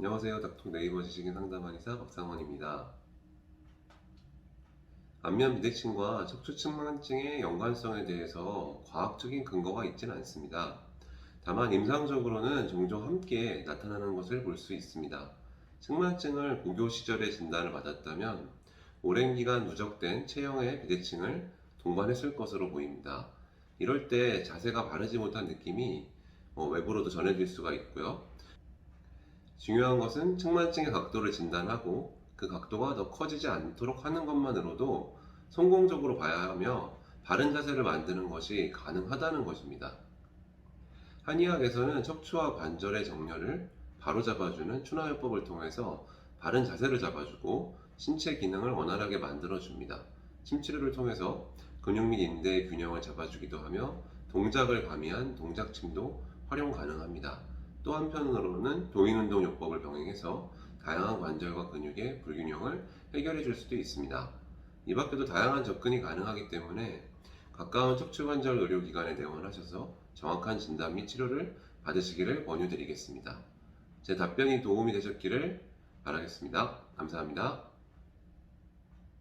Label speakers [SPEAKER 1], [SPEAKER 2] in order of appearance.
[SPEAKER 1] 안녕하세요. 닥통 네이버 지식인 상담 한의사 박상원입니다. 안면 비대칭과 척추 측만증의 연관성에 대해서 과학적인 근거가 있지는 않습니다. 다만 임상적으로는 종종 함께 나타나는 것을 볼 수 있습니다. 측만증을 고교 시절에 진단을 받았다면 오랜 기간 누적된 체형의 비대칭을 동반했을 것으로 보입니다. 이럴 때 자세가 바르지 못한 느낌이 어, 외부로도 전해질 수가 있고요. 중요한 것은 측만증의 각도를 진단하고 그 각도가 더 커지지 않도록 하는 것만으로도 성공적으로 봐야 하며 바른 자세를 만드는 것이 가능하다는 것입니다. 한의학에서는 척추와 관절의 정렬을 바로잡아주는 추나요법을 통해서 바른 자세를 잡아주고 신체 기능을 원활하게 만들어줍니다. 침치료를 통해서 근육 및 인대의 균형을 잡아주기도 하며 동작을 가미한 동작침도 활용 가능합니다. 또 한편으로는 도인운동요법을 병행해서 다양한 관절과 근육의 불균형을 해결해 줄 수도 있습니다. 이 밖에도 다양한 접근이 가능하기 때문에 가까운 척추관절 의료기관에 내원하셔서 정확한 진단 및 치료를 받으시기를 권유드리겠습니다. 제 답변이 도움이 되셨기를 바라겠습니다. 감사합니다.